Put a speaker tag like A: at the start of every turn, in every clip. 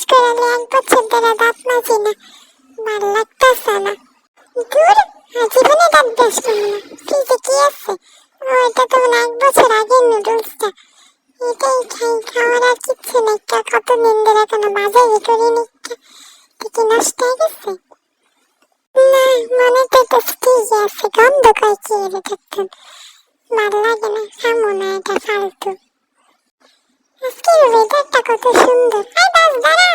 A: Brush current లేకపోతే చెద్దర దాపమాసిన మరి లెక్కేస్తానా দূর জীবনে দাঁত ব্রাশটা না ফ্রিজে কি আছে ওটা তো মনে এক বছর আগের নুডলসটা এটাই খাই খাওয়ার আর কিচ্ছু নেই কত নিন্দে রাখানো বাজার ভিতরে নিচ্ছে থেকে নষ্ট হয়ে গেছে না মনে তো তো স্টিজে আছে গন্ধ কয় কি এর থাকতাম ভালো লাগে না খামো না এটা ফালতু আজকের ওয়েদারটা কত সুন্দর। আই বাস দাঁড়া।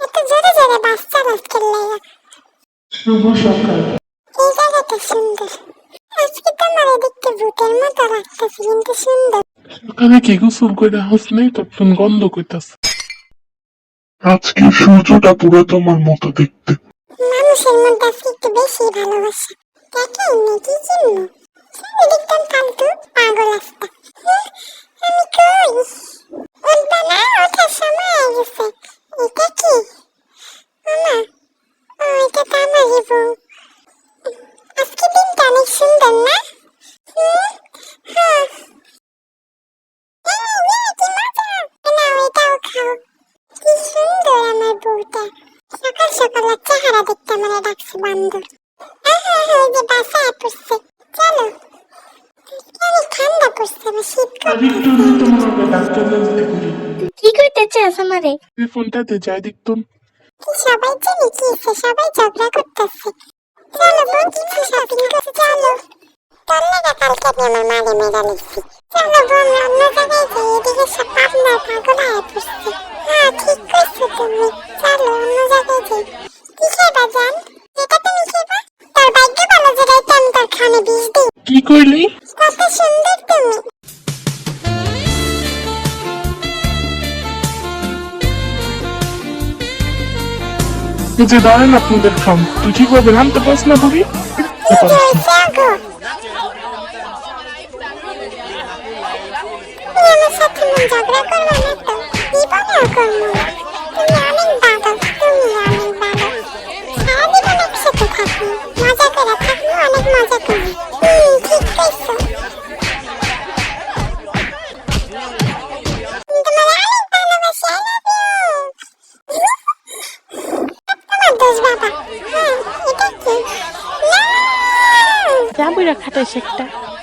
A: এত জোরে জোরে বাস চালাস করলে
B: শুভ সকাল।
A: এই জায়গাটা সুন্দর। আজকে তোমার দেখতে ভূতের মতো লাগতেছে কিন্তু সুন্দর।
B: সকালে কি গোসল করে হাস নেই? তখন গন্ধ কইতাছে আজকে সূর্যটা পুরো তোমার মতো দেখতে।
A: মানুষের মধ্যে আজকে একটু বেশি ভালোবাসা। দেখেন নাকি চিহ্ন দেখতাম ফালতু পাগল আসতা আমি কই উঠবা না ওঠার সময় হয়ে গেছে এটা কি মামা ও এটা তো আমারই বউ আজকে দিনটা অনেক সুন্দর না হ্যাঁ সকাল সকাল চেহারা দেখতে আমার ডাকছে বান্দর আহা আহা, ওই যে বাসায় পড়ছে চলো ঠান্ডা পড়ছে আমার শীত
B: আরেকটু তোমার ডাক্তার জানতে
A: কি করতে চাস আমারে
B: এই ফোনটাতে যাই দেখতাম।
A: কি সবাই জানি কি? সবাই ঝগড়া করতেছে। চলো বোন কিছু শপিং করতে? চলো। তোর লাগা কালকে আমি আমার মারে মেরা লিখছি। চলো বোন অন্য জায়গায় যাই এদিকে সব পাবনার পাগল হয়ে পড়ছে। হ্যাঁ ঠিক কইছো তুমি। চলো অন্য জায়গায় যাই। কি খেবা জান এটা তুমি খেবা। তোর ভাগ্য ভালো যে রাইতে আমি তোর খানে বিষ দিই।
B: কি কইলি
A: কত সুন্দর
B: এই যে দাঁড়ান আপনাদের খাম তুই ঠিকভাবে রানতে পারস না বুড়ি
A: কি যে হয়েছে আগো তুমি আমার সাথে মন ঝগড়া করবে না তো জীবনেও করব না তুমি অনেক ভালো তুমি অনেক ভালো সারাদিন একসাথে থাকি মজা এটা কি না
C: যাবইরা খাটাইস একটা
A: এটা